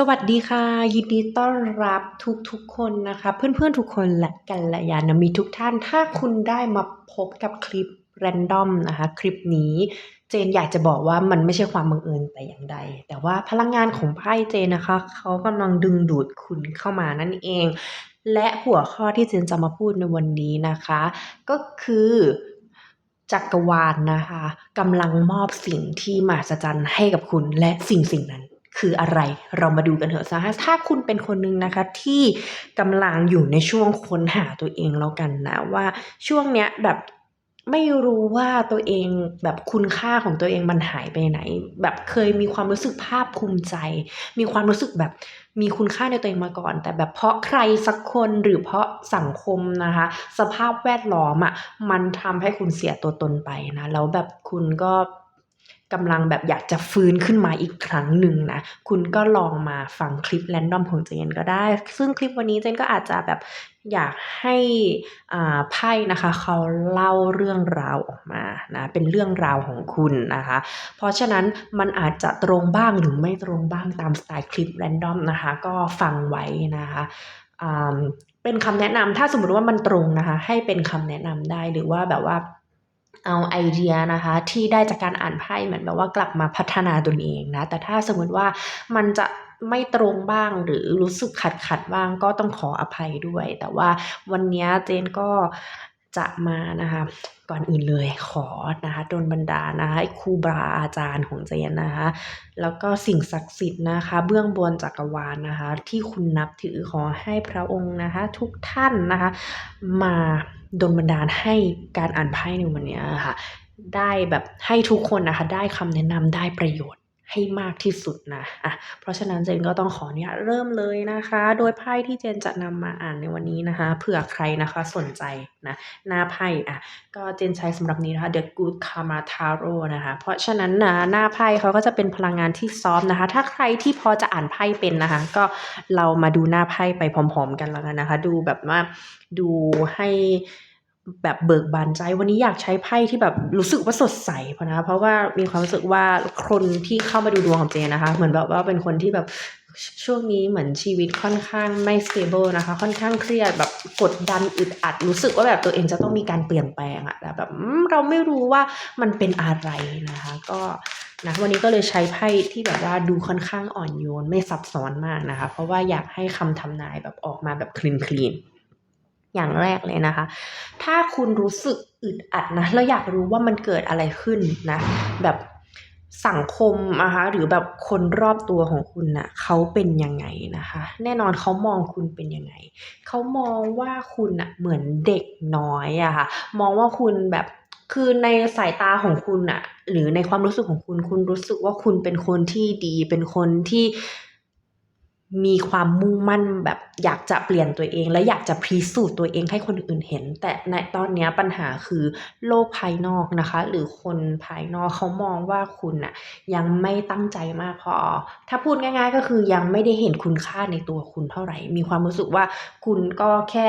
สวัสดีค่ะ ยินดีต้อนรับทุกๆคนนะคะ เพื่อนๆทุกคนและกัลยาณมิตรทุกท่าน ถ้าคุณได้มาพบกับคลิปแรนดอมนะคะ คลิปนี้เจนอยากจะบอกว่ามันไม่ใช่ความบังเอิญแต่อย่างใด แต่ว่าพลังงานของไพ่เจนนะคะ เขากำลังดึงดูดคุณเข้ามานั่นเอง และหัวข้อที่เจนจะมาพูดในวันนี้นะคะ ก็คือจักรวาลนะคะกำลังมอบสิ่งที่มหัศจรรย์ให้กับคุณและสิ่งสิ่งนั้น คืออะไร เรามาดูกันเถอะนะคะถ้าคุณเป็นคนหนึ่งนะคะที่กำลังอยู่ในช่วงค้นหาตัวเองแล้วกันนะว่าช่วงเนี้ยแบบไม่รู้ว่าตัวเองแบบคุณค่าของตัวเองมันหายไปไหน แบบเคยมีความรู้สึกภาคภูมิใจ มีความรู้สึกแบบมีคุณค่าในตัวเองมาก่อน แต่แบบเพราะใครสักคนหรือเพราะสังคมนะคะ สภาพแวดล้อมอะ่ะมันทำให้คุณเสียตัวตนไปนะ แล้วแบบคุณก็ กำลังแบบอยากจะฟื้นขึ้นมาอีกครั้งหนึ่งนะ คุณก็ลองมาฟังคลิปแรนดอมของเจนก็ได้ ซึ่งคลิปวันนี้เจนก็อาจจะแบบอยากให้อ่าไพ่นะคะเขาเล่าเรื่องราวออกมานะเป็นเรื่องราวของคุณนะคะ เพราะฉะนั้นมันอาจจะตรงบ้างหรือไม่ตรงบ้างตามสไตล์คลิปแรนดอมนะคะ ก็ฟังไว้นะคะอ่าเป็นคำแนะนำถ้าสมมติว่ามันตรงนะคะ ให้เป็นคำแนะนำได้หรือว่าแบบว่า เอาไอเดียนะคะที่ได้จากการอ่านไพ่เหมือนแบบว่ากลับมาพัฒนาตนเองนะ แต่ถ้าสมมติว่ามันจะไม่ตรงบ้างหรือรู้สึกขัดขัดบ้างก็ต้องขออภัยด้วย แต่ว่าวันนี้เจนก็จะมานะคะก่อนอื่นเลยขอนะคะโดนบันดานะคะครูบาอาจารย์ของเจนนะคะแล้วก็สิ่งศักดิ์สิทธิ์นะคะ เบื้องบนจักรวาลนะคะ ที่คุณนับถือขอให้พระองค์นะคะ ทุกท่านนะคะ มา ดนบันดาลให้การอ่านไพ่ในวันนี้ค่ะ ได้แบบให้ทุกคนนะคะ ได้คำแนะนำได้ประโยชน์ ให้มากที่สุดนะอะเพราะฉะนั้นเจนก็ต้องขอเนี่ยเริ่มเลยนะคะ โดยไพ่ที่เจนจะนำมาอ่านในวันนี้นะคะ เผื่อใครนะคะสนใจนะหน้าไพ่อะก็เจนใช้สำหรับนี้นะคะ The Good Karma Tarot นะคะ เพราะฉะนั้นนะหน้าไพ่เขาก็จะเป็นพลังงานที่ซอฟนะคะ ถ้าใครที่พอจะอ่านไพ่เป็นนะคะ ก็เรามาดูหน้าไพ่ไปพร้อม ๆ กันแล้วกันนะคะ ดูแบบว่าดูให้ แบบเบิกบานใจวันนี้อยากใช้ไพ่ที่แบบรู้สึกว่าสดใสเพราะนะ เพราะว่ามีความรู้สึกว่าคนที่เข้ามาดูดวงของเจนนะคะ เหมือนแบบว่าเป็นคนที่แบบช่วงนี้เหมือนชีวิตค่อนข้างไม่ stable นะคะ ค่อนข้างเครียดแบบกดดันอึดอัด รู้สึกว่าแบบตัวเองจะต้องมีการเปลี่ยนแปลงอะแต่แบบเราไม่รู้ว่ามันเป็นอะไรนะคะ ก็นะวันนี้ก็เลยใช้ไพ่ที่แบบว่าดูค่อนข้างอ่อนโยนไม่ซับซ้อนมากนะคะ เพราะว่าอยากให้คำทำนายแบบออกมาแบบคลีนคลีน อย่างแรกเลยนะคะ ถ้าคุณรู้สึกอึดอัดนะแล้วอยากรู้ว่ามันเกิดอะไรขึ้นนะ แบบสังคมนะคะหรือแบบคนรอบตัวของคุณนะ่ะเขาเป็นยังไงนะคะ แน่นอนเขามองคุณเป็นยังไงเขามองว่าคุณอะเหมือนเด็กน้อยอะค่ะ มองว่าคุณแบบคือในสายตาของคุณอะหรือในความรู้สึกของคุณ คุณรู้สึกว่าคุณเป็นคนที่ดีเป็นคนที่ มีความมุ่งมั่นแบบอยากจะเปลี่ยนตัวเอง และอยากจะพิสูจน์ตัวเองให้คนอื่นเห็น แต่ในตอนนี้ปัญหาคือโลกภายนอกนะคะ หรือคนภายนอกเขามองว่าคุณอะยังไม่ตั้งใจมากพอ ถ้าพูดง่าย ๆ ก็คือยังไม่ได้เห็นคุณค่าในตัวคุณเท่าไหร่ มีความรู้สึกว่าคุณก็แค่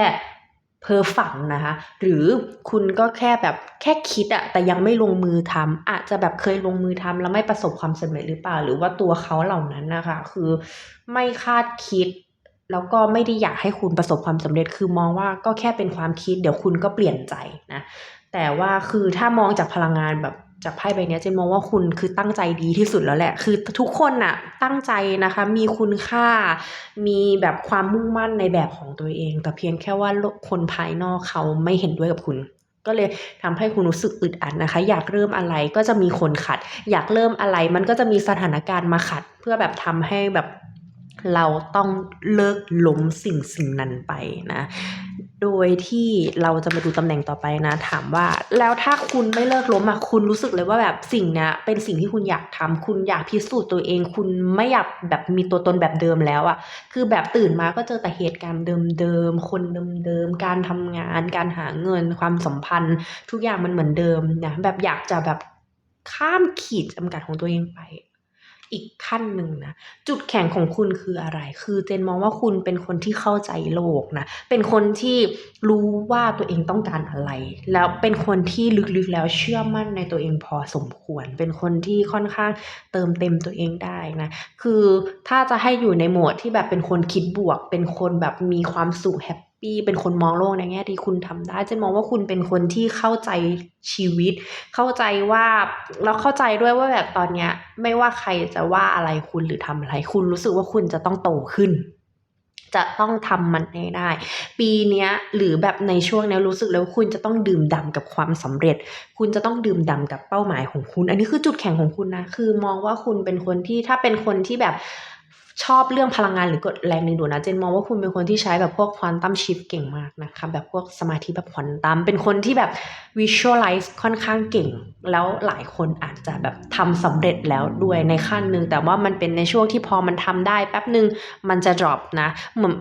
เพ้อฝันนะคะ หรือคุณก็แค่แบบแค่คิดอะแต่ยังไม่ลงมือทำอาจจะแบบเคยลงมือทำแล้วไม่ประสบความสำเร็จหรือเปล่า หรือว่าตัวเขาเหล่านั้นนะคะ คือไม่คาดคิด แล้วก็ไม่ได้อยากให้คุณประสบความสำเร็จ คือมองว่าก็แค่เป็นความคิด เดี๋ยวคุณก็เปลี่ยนใจนะแต่ว่าคือถ้ามองจากพลังงานแบบ จากไพ่ใบนี้เจนมองว่าคุณคือตั้งใจดีที่สุดแล้วแหละ คือทุกคนน่ะตั้งใจนะคะ มีคุณค่า มีแบบความมุ่งมั่นในแบบของตัวเอง แต่เพียงแค่ว่าคนภายนอกเขาไม่เห็นด้วยกับคุณก็เลยทำให้คุณรู้สึกอึดอัดนะคะ อยากเริ่มอะไรก็จะมีคนขัด อยากเริ่มอะไรมันก็จะมีสถานการณ์มาขัด เพื่อแบบทำให้แบบเราต้องเลิกล้มสิ่งสิ่งนั้นไปนะ โดยที่เราจะมาดูตำแหน่งต่อไปนะ ถามว่า แล้วถ้าคุณไม่เลิกล้มอะคุณรู้สึกเลยว่าแบบสิ่งเนี้ยเป็นสิ่งที่คุณอยากทำคุณอยากพิสูจน์ตัวเอง คุณไม่อยากแบบมีตัวตนแบบเดิมแล้วอะคือแบบตื่นมาก็เจอแต่เหตุการณ์เดิมๆคนเดิมๆการทำงาน การหาเงิน ความสัมพันธ์ ทุกอย่างมันเหมือนเดิมนะแบบอยากจะแบบข้ามขีดจำกัดของตัวเองไป อีกขั้นหนึ่งนะจุดแข็งของคุณคืออะไร คือเจนมองว่าคุณเป็นคนที่เข้าใจโลกนะเป็นคนที่รู้ว่าตัวเองต้องการอะไร แล้วเป็นคนที่ลึกๆแล้วเชื่อมั่นในตัวเองพอสมควร เป็นคนที่ค่อนข้างเติมเต็มตัวเองได้นะคือถ้าจะให้อยู่ในโหมดที่แบบเป็นคนคิดบวก เป็นคนแบบมีความสุขแฮป ปี้เป็นคนมองโลกในแง่ดีคุณทำได้เจนมองว่าคุณเป็นคนที่เข้าใจชีวิต เข้าใจว่าแล้วเข้าใจด้วยว่าแบบตอนเนี้ย ไม่ว่าใครจะว่าอะไรคุณหรือทำอะไร คุณรู้สึกว่าคุณจะต้องโตขึ้น จะต้องทำมันให้ได้ ปีเนี้ยหรือแบบในช่วงนี้รู้สึกเลยว่าคุณจะต้องดื่มด่ำกับความสำเร็จ คุณจะต้องดื่มด่ำกับเป้าหมายของคุณ อันนี้คือจุดแข็งของคุณนะคือมองว่าคุณเป็นคนที่ถ้าเป็นคนที่แบบ ชอบเรื่องพลังงานหรือกฎแรงดึงดูดนะ เจนมองว่าคุณเป็นคนที่ใช้แบบพวกควอนตัมชิฟเก่งมากนะคะ แบบพวกสมาธิแบบควอนตัม เป็นคนที่แบบ visualize ค่อนข้างเก่ง แล้วหลายคนอาจจะแบบทำสำเร็จแล้วด้วยในขั้นหนึ่ง แต่ว่ามันเป็นในช่วงที่พอมันทำได้แป๊บหนึ่งมันจะ drop นะ เหมือน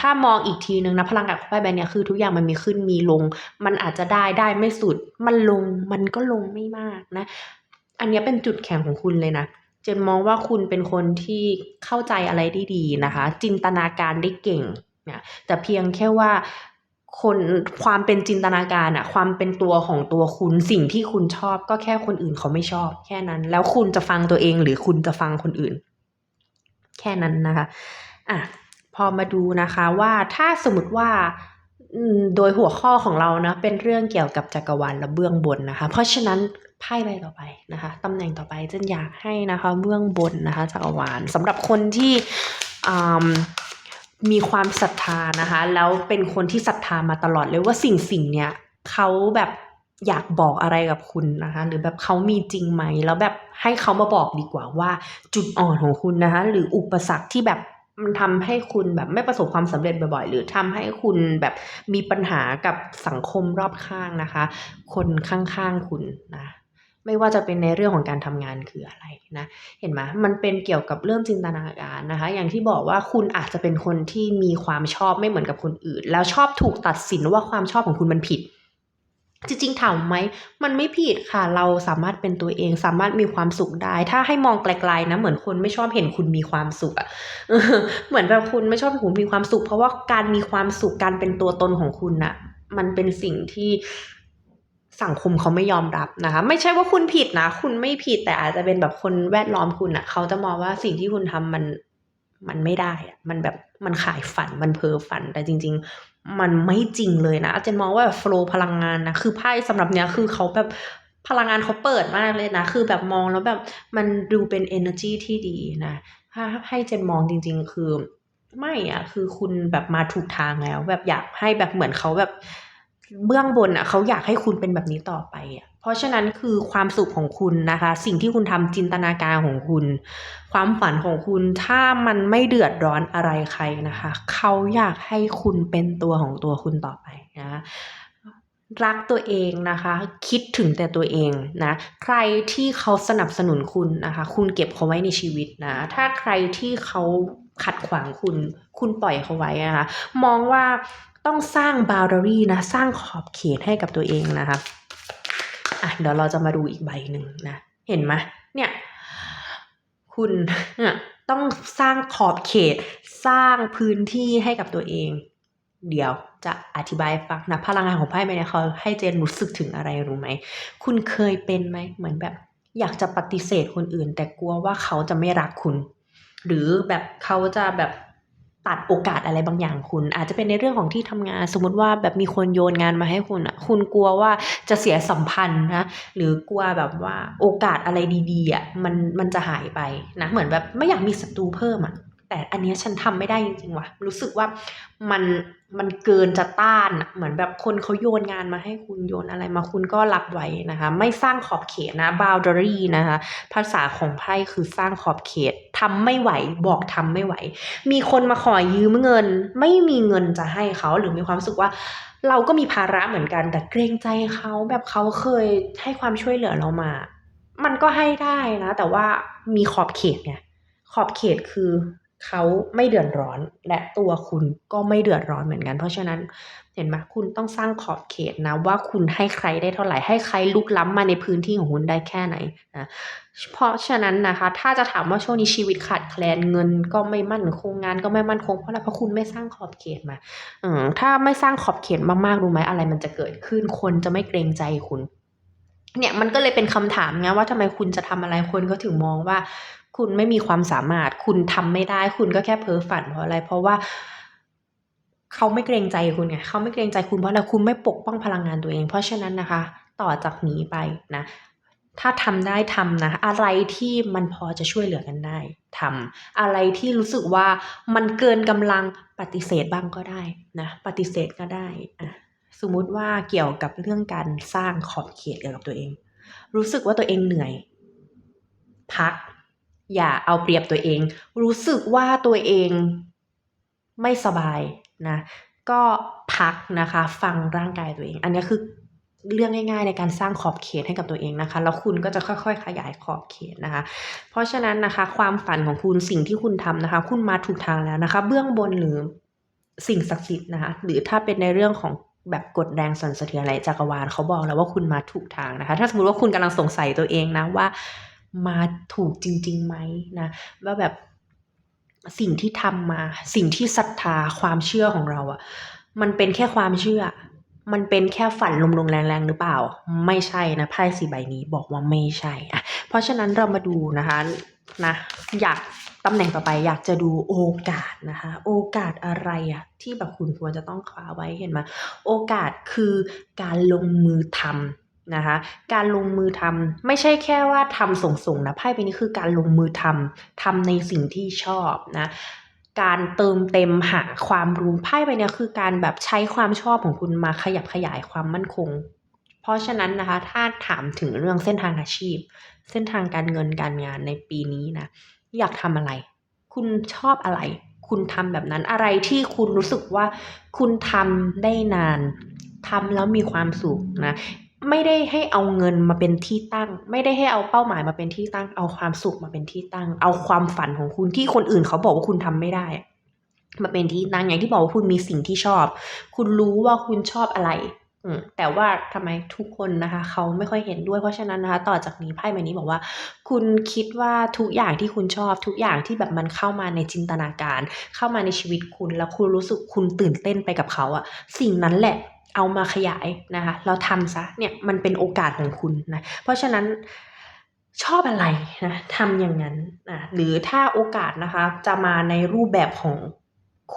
ถ้ามองอีกทีนึงนะ พลังงานของไพ่ใบเนี้ยคือทุกอย่างมันมีขึ้นมีลง มันอาจจะได้ได้ไม่สุด มันลงมันก็ลงไม่มากนะ อันนี้เป็นจุดแข็งของคุณเลยนะ เจนมองว่าคุณเป็นคนที่เข้าใจอะไรได้ดีนะคะ จินตนาการได้เก่งนะแต่เพียงแค่ว่าคนความเป็นจินตนาการอะความเป็นตัวของตัวคุณสิ่งที่คุณชอบก็แค่คนอื่นเขาไม่ชอบ แค่นั้น แล้วคุณจะฟังตัวเองหรือคุณจะฟังคนอื่น แค่นั้นนะคะอะพอมาดูนะคะว่าถ้าสมมติว่าโดยหัวข้อของเรานะเป็นเรื่องเกี่ยวกับจักรวาลและเบื้องบนนะคะ เพราะฉะนั้น ไพ่ใบต่อไปนะคะตำแหน่งต่อไปเจนอยากให้นะคะเบื้องบนนะคะจักรวาลสำหรับคนที่มีความศรัทธานะคะแล้วเป็นคนที่ศรัทธามาตลอดเลยว่าสิ่งสิ่งเนี้ยเขาแบบอยากบอกอะไรกับคุณนะคะหรือแบบเขามีจริงไหมแล้วแบบให้เขามาบอกดีกว่าว่าจุดอ่อนของคุณนะคะหรืออุปสรรคที่แบบมันทำให้คุณแบบไม่ประสบความสำเร็จบ่อยๆ หรือทำให้คุณแบบมีปัญหากับสังคมรอบข้างนะคะ คนข้างๆคุณนะ ไม่ว่าจะเป็นในเรื่องของการทำงานคืออะไรนะ เห็นไหมมันเป็นเกี่ยวกับเรื่องจินตนาการนะคะ อย่างที่บอกว่าคุณอาจจะเป็นคนที่มีความชอบไม่เหมือนกับคนอื่น แล้วชอบถูกตัดสินว่าความชอบของคุณมันผิด จริงๆถามไหมมันไม่ผิดค่ะ เราสามารถเป็นตัวเองสามารถมีความสุขได้ ถ้าให้มองไกลๆนะ เหมือนคนไม่ชอบเห็นคุณมีความสุขอะเหมือนแบบคุณไม่ชอบเห็นคุณมีความสุข เพราะว่าการมีความสุขการเป็นตัวตนของคุณน่ะมันเป็นสิ่งที่ สังคมเขาไม่ยอมรับนะคะ ไม่ใช่ว่าคุณผิดนะ คุณไม่ผิดแต่อาจจะเป็นแบบคนแวดล้อมคุณอะ เขาจะมองว่าสิ่งที่คุณทำมันมันไม่ได้อะมันแบบมันขายฝันมันเพ้อฝันแต่จริง ๆ มันไม่จริงเลยนะอาจารย์มองว่าแบบโฟลพลังงานนะคือไพ่สำหรับเนี้ยคือเขาแบบพลังงานเขาเปิดมากเลยนะ คือแบบมองแล้วแบบมันดูเป็น energy ที่ดีนะถ้าให้เจนมองจริง ๆ คือ ไม่อะคือคุณแบบมาถูกทางแล้ว แบบอยากให้แบบเหมือนเขาแบบ เบื้องบนอะเขาอยากให้คุณเป็นแบบนี้ต่อไปอะเพราะฉะนั้นคือความสุขของคุณนะคะ สิ่งที่คุณทำจินตนาการของคุณ ความฝันของคุณถ้ามันไม่เดือดร้อนอะไรใครนะคะเขาอยากให้คุณเป็นตัวของตัวคุณต่อไปนะรักตัวเองนะคะ คิดถึงแต่ตัวเองนะ ใครที่เขาสนับสนุนคุณนะคะ คุณเก็บเขาไว้ในชีวิตนะ ถ้าใครที่เขาขัดขวางคุณ คุณปล่อยเขาไว้นะคะ มองว่า ต้องสร้างบาวดารีนะ สร้างขอบเขตให้กับตัวเองนะคะอะเดี๋ยวเราจะมาดูอีกใบหนึ่งนะ เห็นไหมเนี่ย คุณเนี่ยต้องสร้างขอบเขต สร้างพื้นที่ให้กับตัวเอง เดี๋ยวจะอธิบายฟังนะพลังงานของไพ่ใบเนี้เขาให้เจนรู้สึกถึงอะไรรู้ไหม คุณเคยเป็นไหมเหมือนแบบ อยากจะปฏิเสธคนอื่น แต่กลัวว่าเขาจะไม่รักคุณ หรือแบบเขาจะแบบ ตัดโอกาสอะไรบางอย่างคุณ อาจจะเป็นในเรื่องของที่ทำงาน สมมติว่าแบบมีคนโยนงานมาให้คุณอะ คุณกลัวว่าจะเสียสัมพันธ์นะหรือกลัวแบบว่าโอกาสอะไรดีๆอะมันมันจะหายไปนะเหมือนแบบไม่อยากมีศัตรูเพิ่มอะแต่อันนี้ฉันทำไม่ได้จริงๆว่ะรู้สึกว่ามัน มันเกินจะต้าน เหมือนแบบคนเขาโยนงานมาให้คุณโยนอะไรมาคุณก็รับไว้นะคะ ไม่สร้างขอบเขตนะ boundary นะคะ ภาษาของไพ่คือสร้างขอบเขตทำไม่ไหว บอกทำไม่ไหว มีคนมาขอยืมเงิน ไม่มีเงินจะให้เขาหรือมีความรู้สึกว่าเราก็มีภาระเหมือนกัน แต่เกรงใจเขาแบบเขาเคยให้ความช่วยเหลือเรามา มันก็ให้ได้นะ แต่ว่ามีขอบเขตไงขอบเขตคือ เขาไม่เดือดร้อน และตัวคุณก็ไม่เดือดร้อนเหมือนกัน เพราะฉะนั้นเห็นไหมคุณต้องสร้างขอบเขตนะว่าคุณให้ใครได้เท่าไหร่ให้ใครลุกล้ำมาในพื้นที่ของคุณได้แค่ไหนนะเพราะฉะนั้นนะคะ ถ้าจะถามว่าช่วงนี้ชีวิตขาดแคลนเงินก็ไม่มั่นคงงานก็ไม่มั่นคงเพราะอะไรเพราะคุณไม่สร้างขอบเขตมาออถ้าไม่สร้างขอบเขตมากๆรู้ไหมอะไรมันจะเกิดขึ้นคนจะไม่เกรงใจคุณ เนี่ยมันก็เลยเป็นคำถามไงว่าทำไมคุณจะทำอะไรคนก็ถึงมองว่า คุณไม่มีความสามารถ คุณทำไม่ได้ คุณก็แค่เพ้อฝันเพราะอะไร เพราะว่าเขาไม่เกรงใจคุณไงเขาไม่เกรงใจคุณเพราะอะไรคุณไม่ปกป้องพลังงานตัวเอง เพราะฉะนั้นนะคะ ต่อจากนี้ไปนะ ถ้าทำได้ทำนะ อะไรที่มันพอจะช่วยเหลือกันได้ทำอะไรที่รู้สึกว่ามันเกินกำลังปฏิเสธบ้างก็ได้นะ ปฏิเสธก็ได้อะ สมมุติว่าเกี่ยวกับเรื่องการสร้างขอบเขตเกี่ยวกับตัวเอง รู้สึกว่าตัวเองเหนื่อย พัก อย่าเอาเปรียบตัวเอง รู้สึกว่าตัวเองไม่สบายนะ ก็พักนะคะ ฟังร่างกายตัวเอง อันนี้คือเรื่องง่ายๆในการสร้างขอบเขตให้กับตัวเองนะคะ แล้วคุณก็จะค่อยๆ ขยายขอบเขตนะคะ เพราะฉะนั้นนะคะ ความฝันของคุณสิ่งที่คุณทำนะคะ คุณมาถูกทางแล้วนะคะ เบื้องบนหรือสิ่งศักดิ์สิทธิ์นะคะ หรือถ้าเป็นในเรื่องของ แบบกดแรงสั่นสะเทือนอะไรจักรวาลเขาบอกแล้วว่าคุณมาถูกทางนะคะ ถ้าสมมติว่าคุณกำลังสงสัยตัวเองนะว่ามาถูกจริงๆไหมนะว่าแบบสิ่งที่ทำมา สิ่งที่ศรัทธาความเชื่อของเราอะมันเป็นแค่ความเชื่อ มันเป็นแค่ฝันลมๆแรงๆหรือเปล่า ไม่ใช่นะไพ่สีใบนี้บอกว่าไม่ใช่อะเพราะฉะนั้นเรามาดูนะคะนะอยาก ตำแหน่งต่อไปอยากจะดูโอกาสนะคะ โอกาสอะไรอะที่แบบคุณควรจะต้องคว้าไว้เห็นไหมโอกาสคือการลงมือทำนะคะ การลงมือทำไม่ใช่แค่ว่าทำส่งๆนะไพ่ใบนี้คือการลงมือทำทำในสิ่งที่ชอบนะการเติมเต็มหาความรู้ไพ่ใบนี้คือการแบบใช้ความชอบของคุณมาขยับขยายความมั่นคง เพราะฉะนั้นนะคะ ถ้าถามถึงเรื่องเส้นทางอาชีพ เส้นทางการเงินการงานในปีนี้นะ อยากทำอะไร คุณชอบอะไร คุณทำแบบนั้นอะไรที่คุณรู้สึกว่าคุณทำได้นานทำแล้วมีความสุขนะไม่ได้ให้เอาเงินมาเป็นที่ตั้ง ไม่ได้ให้เอาเป้าหมายมาเป็นที่ตั้ง เอาความสุขมาเป็นที่ตั้ง เอาความฝันของคุณที่คนอื่นเขาบอกว่าคุณทำไม่ได้ มาเป็นที่ตั้งอย่างที่บอกว่าคุณมีสิ่งที่ชอบ คุณรู้ว่าคุณชอบอะไร แต่ว่าทำไมทุกคนนะคะ เขาไม่ค่อยเห็นด้วยเพราะฉะนั้นนะคะ ต่อจากนี้ไพ่ใบนี้บอกว่า คุณคิดว่าทุกอย่างที่คุณชอบ ทุกอย่างที่แบบมันเข้ามาในจินตนาการ เข้ามาในชีวิตคุณแล้วคุณรู้สึกคุณตื่นเต้นไปกับเขาอะสิ่งนั้นแหละเอามาขยายนะคะแล้วทำซะเนี่ยมันเป็นโอกาสของคุณนะเพราะฉะนั้นชอบอะไรนะทำอย่างนั้นอะหรือถ้าโอกาสนะคะจะมาในรูปแบบของ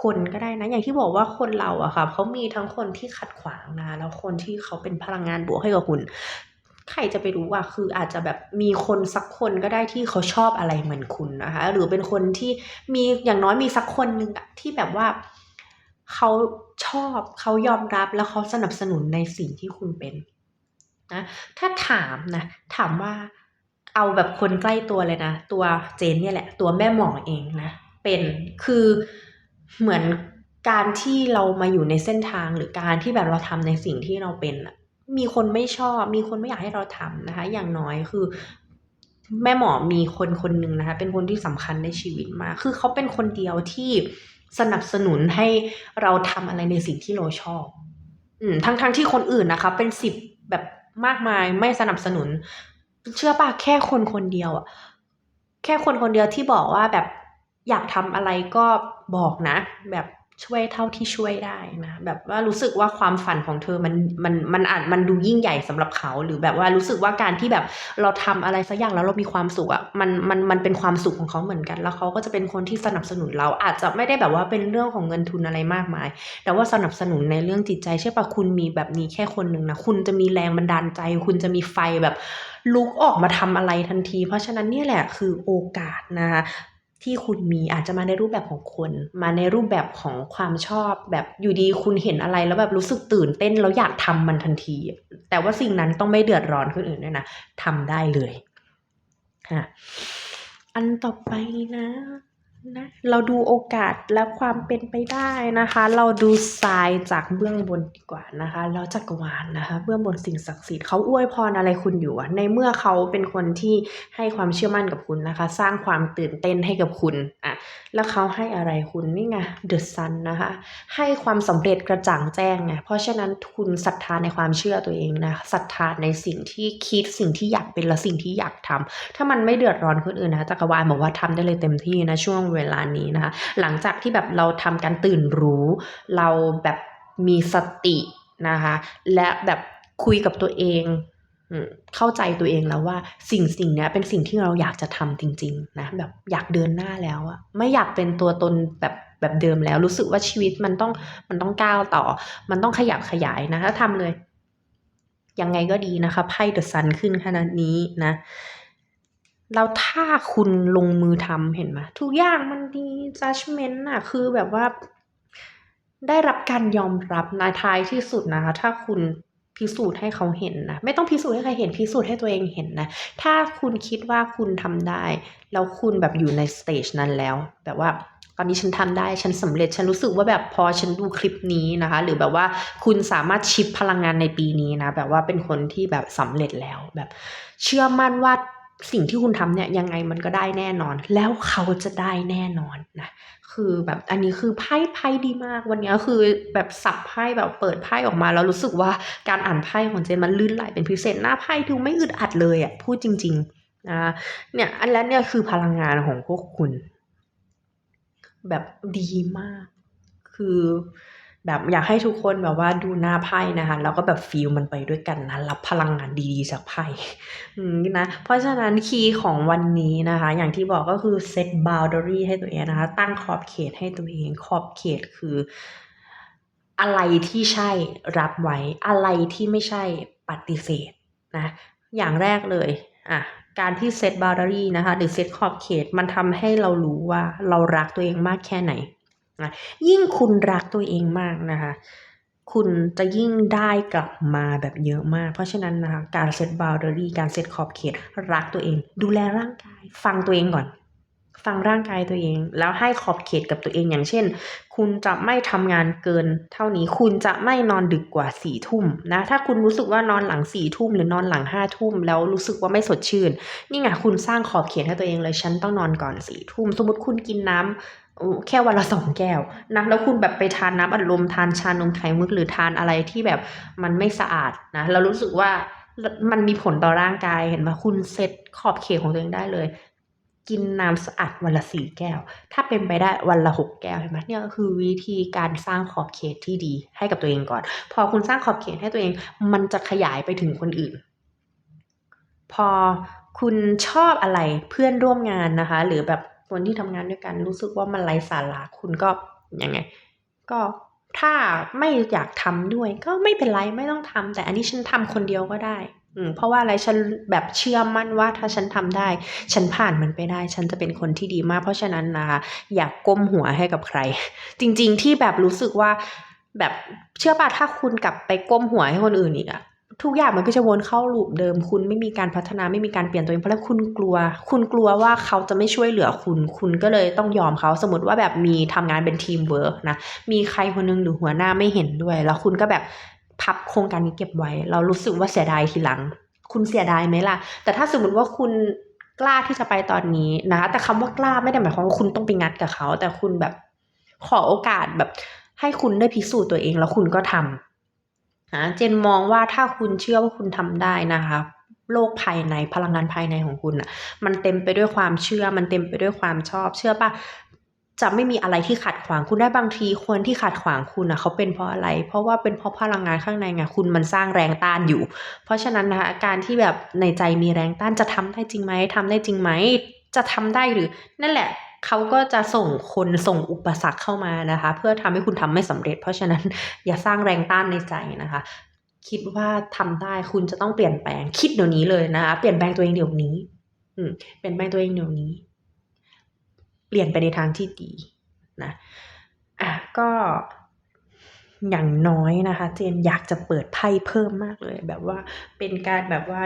คนก็ได้นะ อย่างที่บอกว่าคนเราอะค่ะเขามีทั้งคนที่ขัดขวางนะ แล้วคนที่เขาเป็นพลังงานบวกให้กับคุณ ใครจะไปรู้ว่าคืออาจจะแบบมีคนสักคนก็ได้ที่เขาชอบอะไรเหมือนคุณนะคะ หรือเป็นคนที่มีอย่างน้อยมีสักคนหนึ่งอะที่แบบว่าเขาชอบเขายอมรับแล้วเขาสนับสนุนในสิ่งที่คุณเป็นนะถ้าถามนะ ถามว่าเอาแบบคนใกล้ตัวเลยนะ ตัวเจนเนี่ยแหละ ตัวแม่หมอเองนะ เป็นคือ เหมือนการที่เรามาอยู่ในเส้นทางหรือการที่แบบเราทำในสิ่งที่เราเป็นอะมีคนไม่ชอบ มีคนไม่อยากให้เราทำนะคะ อย่างน้อยคือ แม่หมอมีคนคนหนึ่งนะคะ เป็นคนที่สำคัญในชีวิตมาก คือเขาเป็นคนเดียวที่สนับสนุนให้เราทำอะไรในสิ่งที่เราชอบ อืมทั้งทั้งที่คนอื่นนะคะ เป็นสิบแบบมากมายไม่สนับสนุน เชื่อป่ะแค่คนคนเดียวอะแค่คนคนเดียวที่บอกว่าแบบอยากทำอะไรก็ บอกนะ แบบช่วยเท่าที่ช่วยได้นะ แบบว่ารู้สึกว่าความฝันของเธอมันมันมันอาจมันดูยิ่งใหญ่สำหรับเขา หรือแบบว่ารู้สึกว่าการที่แบบเราทำอะไรสักอย่างแล้วเรามีความสุขอะมันมันมันเป็นความสุขของเขาเหมือนกัน แล้วเขาก็จะเป็นคนที่สนับสนุนเราอาจจะไม่ได้แบบว่าเป็นเรื่องของเงินทุนอะไรมากมาย แต่ว่าสนับสนุนในเรื่องจิตใจใช่ปะคุณมีแบบนี้แค่คนหนึ่งนะคุณจะมีแรงบันดาลใจ คุณจะมีไฟแบบลุกออกมาทำอะไรทันที เพราะฉะนั้นเนี่ยแหละคือโอกาสนะคะ ที่คุณมีอาจจะมาในรูปแบบของคนมาในรูปแบบของความชอบ แบบอยู่ดีคุณเห็นอะไรแล้วแบบรู้สึกตื่นเต้นแล้วอยากทำมันทันที แต่ว่าสิ่งนั้นต้องไม่เดือดร้อนคนอื่นด้วยนะทำได้เลยค่ะอันต่อไปนะ นะเราดูโอกาสและความเป็นไปได้นะคะ เราดูทรายจากเบื้องบนดีกว่านะคะ แล้วจักรวาลนะคะ เบื้องบนสิ่งศักดิ์สิทธิ์เขาอวยพรอะไรคุณอยู่ในเมื่อเขาเป็นคนที่ให้ความเชื่อมั่นกับคุณนะคะ สร้างความตื่นเต้นให้กับคุณอะแล้วเขาให้อะไรคุณนี่ไง The Sun นนะคะ ให้ความสำเร็จกระจ่างแจ้งไงเพราะฉะนั้นคุณศรัทธาในความเชื่อตัวเองนะศรัทธาในสิ่งที่คิดสิ่งที่อยากเป็นและสิ่งที่อยากทำถ้ามันไม่เดือดร้อนคนอื่นนะคะจักรวาลบอกว่าทำได้เลยเต็มที่นะช่วงเวลานี้นะคะ หลังจากที่แบบเราทำการตื่นรู้ เราแบบมีสตินะคะ และแบบคุยกับตัวเองเข้าใจตัวเองแล้วว่าสิ่งสิ่งเนี้ยเป็นสิ่งที่เราอยากจะทำจริง ๆ นะแบบอยากเดินหน้าแล้วอะไม่อยากเป็นตัวตนแบบแบบเดิมแล้ว รู้สึกว่าชีวิตมันต้องมันต้องก้าวต่อ มันต้องขยับขยายนะถ้าทำเลย ยังไงก็ดีนะคะไพ่เดอะซันขึ้นขนาดนี้นะ แล้วถ้าคุณลงมือทำเห็นไหมทุกอย่างมันดี judgment น่ะคือแบบว่า ได้รับการยอมรับในท้ายที่สุดนะคะ ถ้าคุณพิสูจน์ให้เขาเห็นนะไม่ต้องพิสูจน์ให้ใครเห็นพิสูจน์ให้ตัวเองเห็นนะ ถ้าคุณคิดว่าคุณทำได้ แล้วคุณแบบอยู่ในสเตจนั้นแล้ว แบบว่าตอนนี้ฉันทำได้ฉันสำเร็จ ฉันรู้สึกว่าแบบพอฉันดูคลิปนี้นะคะ หรือแบบว่าคุณสามารถชิปพลังงานในปีนี้นะ แบบว่าเป็นคนที่แบบสำเร็จแล้วแบบ เชื่อมั่นว่า สิ่งที่คุณทำเนี่ยยังไงมันก็ได้แน่นอน แล้วเขาจะได้แน่นอนนะคือแบบอันนี้คือไพ่ไพ่ดีมากวันนี้คือแบบสับไพ่แบบเปิดไพ่ออกมาแล้วรู้สึกว่าการอ่านไพ่ของเจนมันลื่นไหลเป็นพิเศษหน้าไพ่ดูไม่อึดอัดเลยอะพูดจริงๆนะเนี่ยอันแล้วเนี่ยคือพลังงานของพวกคุณ แบบดีมาก คือ แบบอยากให้ทุกคนแบบว่าดูหน้าไพ่นะคะแล้วก็แบบฟีลมันไปด้วยกันนะรับพลังงานดีๆจากไพ่นะเพราะฉะนั้นคีย์ของวันนี้นะคะ อย่างที่บอกก็คือ set boundary ให้ตัวเองนะคะ ตั้งขอบเขตให้ตัวเองขอบเขตคือ อะไรที่ใช่รับไว้ อะไรที่ไม่ใช่ปฏิเสธนะอย่างแรกเลยอะการที่เซตบา u รีนะคะ หรือเซตขอบเขตมันทำให้เรารู้ว่าเรารักตัวเองมากแค่ไหน นะยิ่งคุณรักตัวเองมากนะคะ คุณจะยิ่งได้กลับมาแบบเยอะมาก เพราะฉะนั้นนะคะ การเซตบา u รีการเซตขอบเขต รักตัวเอง ดูแลร่างกาย ฟังตัวเองก่อน ฟังร่างกายตัวเอง แล้วให้ขอบเขตกับตัวเองอย่างเช่น คุณจะไม่ทำงานเกิน เท่านี้ คุณจะไม่นอนดึกกว่าสี่ทุ่มนะ ถ้าคุณรู้สึกว่านอนหลังสี่ทุ่มหรือนอนหลังห้าทุ่มแล้วรู้สึกว่าไม่สดชื่น นี่ไงคุณสร้างขอบเขตให้ตัวเองเลย ฉันต้องนอนก่อนสี่ทุ่ม สมมติคุณกินน้ำ โอ้แค่วันละสองแก้วนะแล้วคุณแบบไปทานน้ำอัดลมทานชานมไข่มุกหรือทานอะไรที่แบบมันไม่สะอาดนะแล้วรู้สึกว่ามันมีผลต่อร่างกายเห็นไหมคุณเซตขอบเขตของตัวเองได้เลย กินน้ำสะอาดวันละสี่แก้ว ถ้าเป็นไปได้วันละหกแก้วเห็นไหมเนี่ยก็คือวิธีการสร้างขอบเขตที่ดีให้กับตัวเองก่อน พอคุณสร้างขอบเขตให้ตัวเอง มันจะขยายไปถึงคนอื่น พอคุณชอบอะไรเพื่อนร่วมงานนะคะ หรือแบบ คนที่ทำงานด้วยกัน รู้สึกว่ามันไร้สาระคุณก็ยังไง ก็ถ้าไม่อยากทำด้วย ก็ไม่เป็นไรไม่ต้องทำแต่อันนี้ฉันทำคนเดียวก็ได้อืมเพราะว่าอะไรฉันแบบเชื่อมั่นว่าถ้าฉันทำได้ ฉันผ่านมันไปได้ ฉันจะเป็นคนที่ดีมาก เพราะฉะนั้นนะคะอยากก้มหัวให้กับใคร จริง ๆ ที่แบบรู้สึกว่าแบบเชื่อป่ะถ้าคุณกลับไปก้มหัวให้คนอื่นอีกอะ ทุกอย่างมันก็จะวนเข้าลูปเดิม คุณไม่มีการพัฒนาไม่มีการเปลี่ยนตัวเองเพราะแล้วคุณกลัว คุณกลัวว่าเขาจะไม่ช่วยเหลือคุณ คุณก็เลยต้องยอมเขาสมมติว่าแบบมีทำงานเป็นทีมเวิร์กนะมีใครคนนึงหรือหัวหน้าไม่เห็นด้วย แล้วคุณก็แบบพับโครงการนี้เก็บไว้ เรารู้สึกว่าเสียดายทีหลัง คุณเสียดายไหมล่ะ แต่ถ้าสมมติว่าคุณกล้าที่จะไปตอนนี้นะ แต่คำว่ากล้าไม่ได้หมายความว่าคุณต้องไปงัดกับเขา แต่คุณแบบขอโอกาสแบบให้คุณได้พิสูจน์ตัวเองแล้วคุณก็ทำ นะเจนมองว่าถ้าคุณเชื่อว่าคุณทำได้นะคะโลกภายในพลังงานภายในของคุณอะ มันเต็มไปด้วยความเชื่อ มันเต็มไปด้วยความชอบ เชื่อป่ะจะไม่มีอะไรที่ขัดขวางคุณได้บางทีคนที่ขัดขวางคุณอะเขาเป็นเพราะอะไร เพราะว่าเป็นเพราะพลังงานข้างในไงคุณมันสร้างแรงต้านอยู่ เพราะฉะนั้นนะคะการที่แบบในใจมีแรงต้านจะทำได้จริงไหมทำได้จริงไหมจะทำได้หรือนั่นแหละ เขาก็จะส่งคนส่งอุปสรรคเข้ามานะคะ เพื่อทำให้คุณทำไม่สำเร็จ เพราะฉะนั้นอย่าสร้างแรงต้านในใจนะคะ คิดว่าทำได้คุณจะต้องเปลี่ยนแปลง คิดเดี๋ยวนี้เลยนะคะ เปลี่ยนแปลงตัวเองเดี๋ยวนี้ อืมเปลี่ยนแปลงตัวเองเดี๋ยวนี้ เปลี่ยนไปในทางที่ดีนะอะก็อย่างน้อยนะคะ เจนอยากจะเปิดไพ่เพิ่มมากเลย แบบว่าเป็นการแบบว่า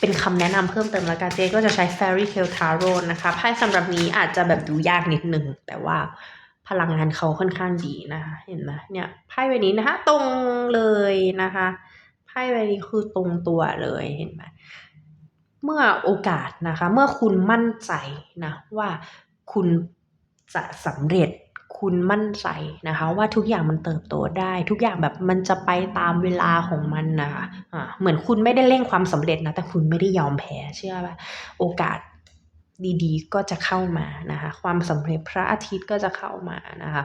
เป็นคำแนะนำเพิ่มเติมแล้วกันเจก็จะใช้ Fairy Tale Tarot นะคะไพ่สำหรับนี้อาจจะแบบดูยากนิดนึง แต่ว่าพลังงานเขาค่อนข้างดีนะคะเห็นไหมเนี่ยไพ่ใบนี้นะคะ ตรงเลยนะคะไพ่ใบนี้คือตรงตัวเลยเห็นไหมเมื่อโอกาสนะคะ เมื่อคุณมั่นใจนะว่าคุณจะสำเร็จ คุณมั่นใจนะคะ ว่าทุกอย่างมันเติบโตได้ ทุกอย่างแบบมันจะไปตามเวลาของมันนะคะอ่าเหมือนคุณไม่ได้เร่งความสำเร็จนะแต่คุณไม่ได้ยอมแพ้เชื่อป่ะโอกาสดีๆ ก็จะเข้ามานะคะ ความสำเร็จพระอาทิตย์ก็จะเข้ามานะคะ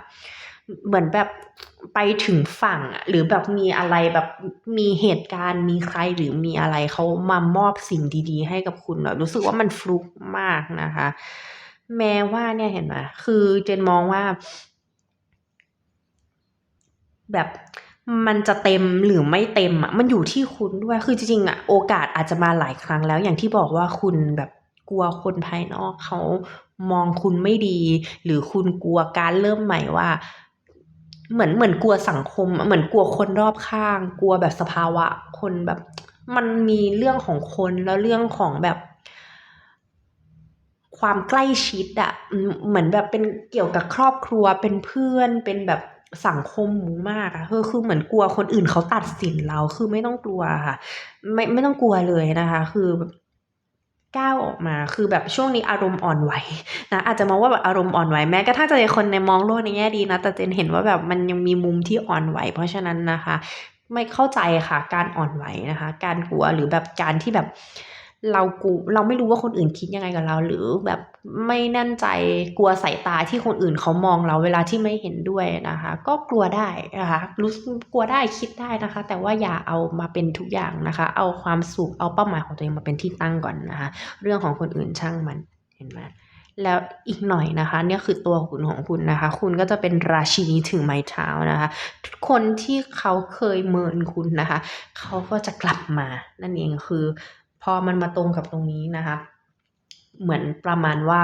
เหมือนแบบไปถึงฝั่งหรือแบบมีอะไรแบบมีเหตุการณ์มีใครหรือมีอะไรเขามามอบสิ่งดี ๆ ให้กับคุณแบบรู้สึกว่ามันฟลุกมากนะคะ แม้ว่าเนี่ยเห็นไหมคือเจนมองว่า แบบมันจะเต็มหรือไม่เต็มอะมันอยู่ที่คุณด้วยคือจริงๆอะโอกาสอาจจะมาหลายครั้งแล้ว อย่างที่บอกว่าคุณแบบกลัวคนภายนอกเขามองคุณไม่ดี หรือคุณกลัวการเริ่มใหม่ว่า เหมือนเหมือนกลัวสังคม เหมือนกลัวคนรอบข้าง กลัวแบบสภาวะ คนแบบ มันมีเรื่องของคนแล้วเรื่องของแบบ ความใกล้ชิดอะเหมือนแบบเป็นเกี่ยวกับครอบครัวเป็นเพื่อนเป็นแบบสังคมหมู่มากอะคือคือเหมือนกลัวคนอื่นเขาตัดสินเราคือไม่ต้องกลัวค่ะ ไม่ไม่ต้องกลัวเลยนะคะ คือก้าวออกมาคือแบบช่วงนี้อารมณ์อ่อนไหวนะอาจจะมองว่าแบบอารมณ์อ่อนไหวแม้กระทั่งจะเป็นคนในมองโลกในแง่ดีนะ แต่เจนเห็นว่าแบบมันยังมีมุมที่อ่อนไหว เพราะฉะนั้นนะคะ ไม่เข้าใจค่ะ การอ่อนไหวนะคะ การกลัวหรือแบบการที่แบบ เรากูเราไม่รู้ว่าคนอื่นคิดยังไงกับเรา หรือแบบไม่แน่นใจกลัวสายตาที่คนอื่นเขามองเราเวลาที่ไม่เห็นด้วยนะคะ ก็กลัวได้นะคะรู้กลัวได้คิดได้นะคะ แต่ว่าอย่าเอามาเป็นทุกอย่างนะคะ เอาความสุขเอาเป้าหมายของตัวเองมาเป็นที่ตั้งก่อนนะคะ เรื่องของคนอื่นช่างมันเห็นไหมแล้วอีกหน่อยนะคะ เนี่ยคือตัวคุณของคุณนะคะ คุณก็จะเป็นราชินีถึงไม้เท้านะคะ คนที่เขาเคยเมินคุณนะคะ เขาก็จะกลับมานั่นเองคือ พอมันมาตรงกับตรงนี้นะคะ เหมือนประมาณว่า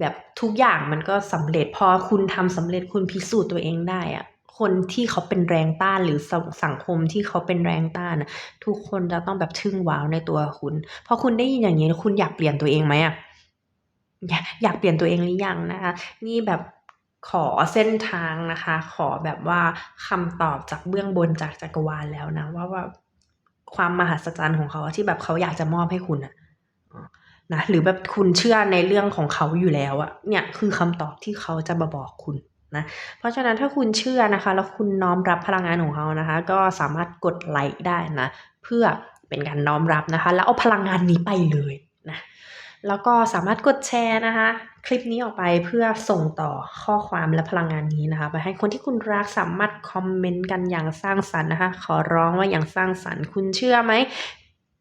แบบทุกอย่างมันก็สำเร็จพอคุณทำสำเร็จคุณพิสูจน์ตัวเองได้อะคนที่เขาเป็นแรงต้านหรือสังคมที่เขาเป็นแรงต้าน ทุกคนจะต้องแบบทึ่งว้าวในตัวคุณ พอคุณได้ยินอย่างนี้คุณอยากเปลี่ยนตัวเองไหมอะอยากเปลี่ยนตัวเองหรือยังนะคะ นี่แบบขอเส้นทางนะคะ ขอแบบว่าคำตอบจากเบื้องบนจากจักรวาลแล้วนะ ว่าว่า ความมหัศจรรย์ของเขาที่แบบเขาอยากจะมอบให้คุณอะนะหรือแบบคุณเชื่อในเรื่องของเขาอยู่แล้วอะเนี่ยคือคำตอบที่เขาจะมาบอกคุณนะเพราะฉะนั้นถ้าคุณเชื่อนะคะ แล้วคุณน้อมรับพลังงานของเขานะคะ ก็สามารถกดไลค์ได้นะ เพื่อเป็นการน้อมรับนะคะ แล้วเอาพลังงานนี้ไปเลยนะ แล้วก็สามารถกดแชร์นะคะ คลิปนี้ออกไปเพื่อส่งต่อข้อความและพลังงานนี้นะคะ ไปให้คนที่คุณรักสามารถคอมเมนต์กันอย่างสร้างสรรค์นะคะ ขอร้องว่าอย่างสร้างสรรค์คุณเชื่อไหม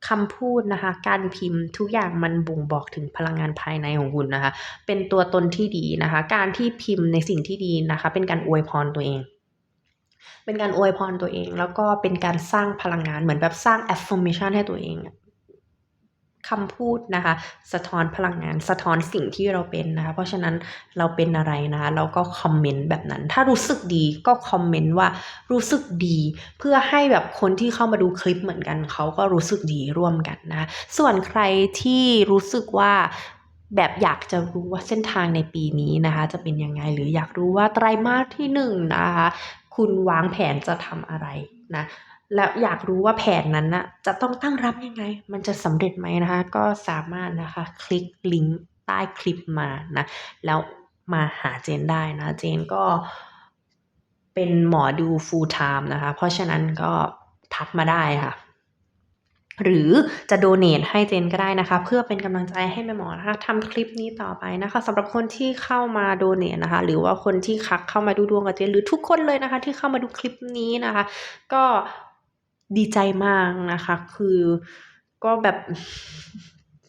คำพูดนะคะ การพิมพ์ทุกอย่างมันบ่งบอกถึงพลังงานภายในของคุณนะคะ เป็นตัวตนที่ดีนะคะ การที่พิมพ์ในสิ่งที่ดีนะคะ เป็นการอวยพรตัวเอง เป็นการอวยพรตัวเอง แล้วก็เป็นการสร้างพลังงานเหมือนแบบสร้าง affirmation ให้ตัวเอง คำพูดนะคะ สะท้อนพลังงาน สะท้อนสิ่งที่เราเป็นนะคะ เพราะฉะนั้นเราเป็นอะไรนะคะเราก็คอมเมนต์แบบนั้น ถ้ารู้สึกดีก็คอมเมนต์ว่ารู้สึกดี เพื่อให้แบบคนที่เข้ามาดูคลิปเหมือนกันเขาก็รู้สึกดีร่วมกันนะ ส่วนใครที่รู้สึกว่าแบบอยากจะรู้ว่าเส้นทางในปีนี้นะคะ จะเป็นยังไงหรืออยากรู้ว่าไตรมาสที่หนึ่งนะคะ คุณวางแผนจะทำอะไรนะ แล้วอยากรู้ว่าแผนนั้นนะจะต้องตั้งรับยังไง มันจะสำเร็จไหมนะคะ ก็สามารถนะคะ คลิกลิงก์ใต้คลิปมานะ แล้วมาหาเจนได้นะ เจนก็เป็นหมอดู full time นะคะ เพราะฉะนั้นก็ทักมาได้ค่ะ หรือจะโดเนทให้เจนก็ได้นะคะ เพื่อเป็นกำลังใจให้แม่หมอนะคะทำคลิปนี้ต่อไปนะคะสำหรับคนที่เข้ามาโดเนทนะคะ หรือว่าคนที่คักเข้ามาดูดวงกับเจนหรือทุกคนเลยนะคะ ที่เข้ามาดูคลิปนี้นะคะ ก็ ดีใจมากนะคะ คือก็แบบ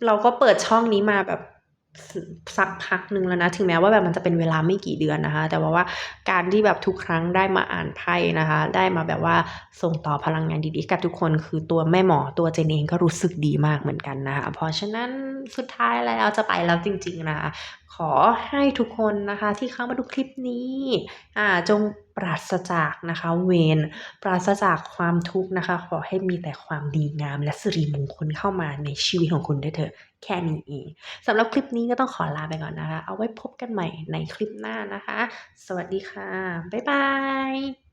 เราก็เปิดช่องนี้มาแบบสักพักหนึ่งแล้วนะ ถึงแม้ว่าแบบมันจะเป็นเวลาไม่กี่เดือนนะคะ แต่ว่าว่าการที่แบบทุกครั้งได้มาอ่านไพ่นะคะ ได้มาแบบว่าส่งต่อพลังงานดีๆ กับทุกคน คือตัวแม่หมอตัวเจนเองก็รู้สึกดีมากเหมือนกันนะคะ เพราะฉะนั้นสุดท้ายแล้วจะไปแล้วจริง ๆ นะคะ ขอให้ทุกคนนะคะที่เข้ามาดูคลิปนี้อ่าจงปราศจากนะคะเวรปราศจากความทุกข์นะคะ ขอให้มีแต่ความดีงาม และสิริมงคลเข้ามาในชีวิตของคุณด้วยเถอะแค่นี้เองสำหรับคลิปนี้ก็ต้องขอลาไปก่อนนะคะ เอาไว้พบกันใหม่ในคลิปหน้านะคะ สวัสดีค่ะ บ๊ายบาย